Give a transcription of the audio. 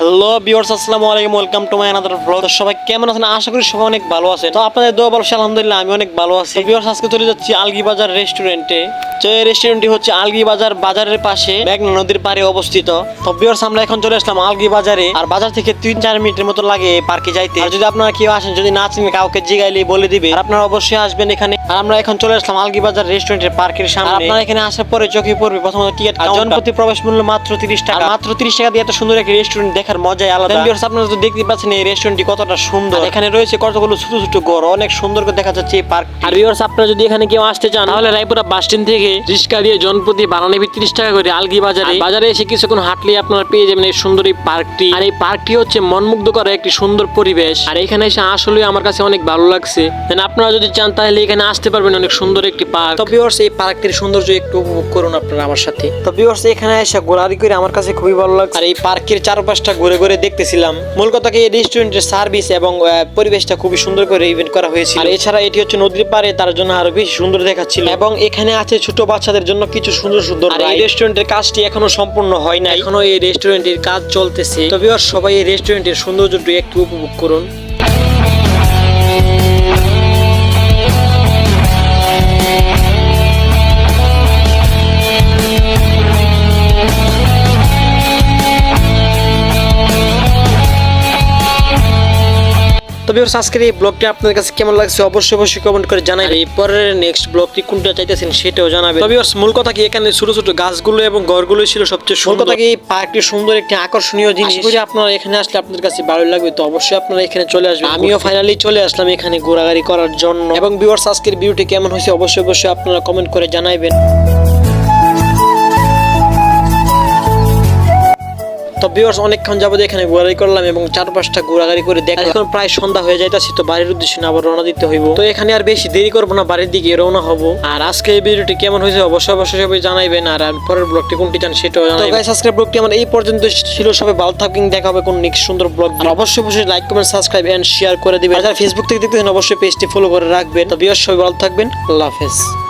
Hello viewers আসসালামু আলাইকুম welcome to my another blog তো সবাই কেমন আছেন? আশা করি সবাই অনেক ভালো আছেন। তো আপনাদের দোয়া বলছে আলহামদুলিল্লাহ আমি অনেক ভালো আছি। ভিউয়ার্স আজকে চলে যাচ্ছি আলগি বাজার রেস্টুরেন্টে তো এই রেস্টুরেন্টটি হচ্ছে আলগি বাজার বাজারের পাশে মেঘনা নদীর পাড়ে অবস্থিত। তো ভিউয়ার্স আমরা এখন চলে আসলাম আলগি বাজারে আর বাজার থেকে তিন চার মিনিটের মতো লাগে পার্কে যাইতে। আর যদি আপনারা কেউ আসেন যদি না চিনেন কাউকে জিগাইলে বলে দিবে। আর আপনারা অবশ্যই আসবেন এখানে। আর আমরা এখন চলে আসলাম আলগি বাজার রেস্টুরেন্টের পার্কের সামনে আপনারা এখানে আসার পরে চোখে পড়বে প্রথমত টিকিট জনপ্রতি প্রবেশ মূল্য মাত্র তিরিশ টাকা। আর মাত্র তিরিশ টাকা দিয়ে এত সুন্দর একটা রেস্টুরেন্ট দেখার মজাই আলাদা। ভিউয়ার্স আপনারা তো দেখতে পাচ্ছেন এই রেস্টুরেন্টটি কতটা সুন্দর। এখানে রয়েছে কতগুলো ছোট ছোট ঘর অনেক সুন্দর করে দেখা যাচ্ছে এই পার্ক আর ভিউয়ার্স আপনারা যদি এখানে কেউ আসতে চান তাহলে রায়পুরা বাস স্ট্যান্ড থেকে রিক্সা দিয়ে জনপ্রতি বারো নেবে তিরিশ টাকা করে আলগি বাজারে বাজারে এসে কিছুক্ষণ হাঁটলে আপনারা পেয়ে যাবেন এই সুন্দর এই পার্কটি আর এই পার্কটি হচ্ছে মনমুগ্ধ করা একটি সুন্দর পরিবেশ। আর এখানে এসে আসলে আমার কাছে অনেক ভালো লাগছে। দেন আপনারা যদি চান তাহলে এখানে আসতে পারবেন অনেক সুন্দর একটি পার্ক তো ভিউয়ার্স এই পার্কটির সৌন্দর্য একটু উপভোগ করুন আপনারা আমার সাথে। তো ভিউয়ার্স এখানে এসে ঘোরাঘুরি করে আমার কাছে খুবই ভালো লাগছে। আর এই পার্কের চারপাশটা ঘুরে ঘুরে দেখতেছিলাম। মূল কথা কি এই রেস্টুরেন্টের সার্ভিস এবং পরিবেশটা খুবই সুন্দর করে ইভেন্ট করা হয়েছিল। আর এছাড়া এটি হচ্ছে নদীর পাড়ে তার জন্য আরও বেশি সুন্দর দেখাচ্ছিল। এবং এখানে আছে ছোট বাচ্চাদের জন্য কিছু সুন্দর সুন্দর আর এই রেস্টুরেন্টের কাজটি এখনও সম্পূর্ণ হয় না এখনও এই রেস্টুরেন্টের কাজ চলতেছে। তো ভিউয়ার্স সবাই এই রেস্টুরেন্টের সৌন্দর্যটি একটু উপভোগ করুন। তো ভিউয়ার্স আজকের এই ব্লগটি আপনার কাছে কেমন লাগছে অবশ্যই অবশ্যই কমেন্ট করে জানাবেন। এই পরের নেক্সট ব্লগটি কোনটা চাইতেছেন সেটাও জানাবেন। তো মূল কথা কি? এখানে ছোট ছোট গাছগুলো এবং ঘরগুলো ছিল সবচেয়ে সুন্দর কথা কি? এই পার্কটি সুন্দর একটি আকর্ষণীয় জিনিস। করি আপনারা এখানে আসলে আপনাদের কাছে ভালো লাগবে তো অবশ্যই আপনারা এখানে চলে আসবেন। আমিও ফাইনালি চলে আসলাম এখানে ঘোরাঘুরি করার জন্য। এবং ভিউয়ার্স আজকের ভিডিওটি কেমন হয়েছে অবশ্যই অবশ্যই আপনারা কমেন্ট করে জানাবেন তো ভিউয়ার্স অনেকক্ষণ যাবত এখানে ঘোরাঘুরি করলাম এবং চারপাশটা ঘোরাঘুরি করে দেখলাম এখন প্রায় সন্ধ্যা হয়ে যাইতাছে তো বাড়ির উদ্দেশ্যে আবার রওনা দিতে হইব। তো এখানে আর বেশি দেরি করব না বাড়ির দিকে রওনা হব। আর আজকে এই ভিডিওটি কেমন হয়েছে অবশ্যই অবশ্যই সবাই জানাইবেন আর পরের ব্লগটি কোনটি চান সেটাও জানাবেন আজকের ব্লগটি আমার এই পর্যন্ত ছিল। সবাই ভালো থাকবেন দেখা হবে কোন নেক্সট সুন্দর ব্লগ আর অবশ্যই অবশ্যই like comment subscribe and share করে দিবেন। আর যারা ফেসবুক থেকে দেখতেছেন অবশ্যই পেজটি ফলো করে রাখবেন। তো ভিউয়ার্স সবাই ভালো থাকবেন। আল্লাহ হাফেজ।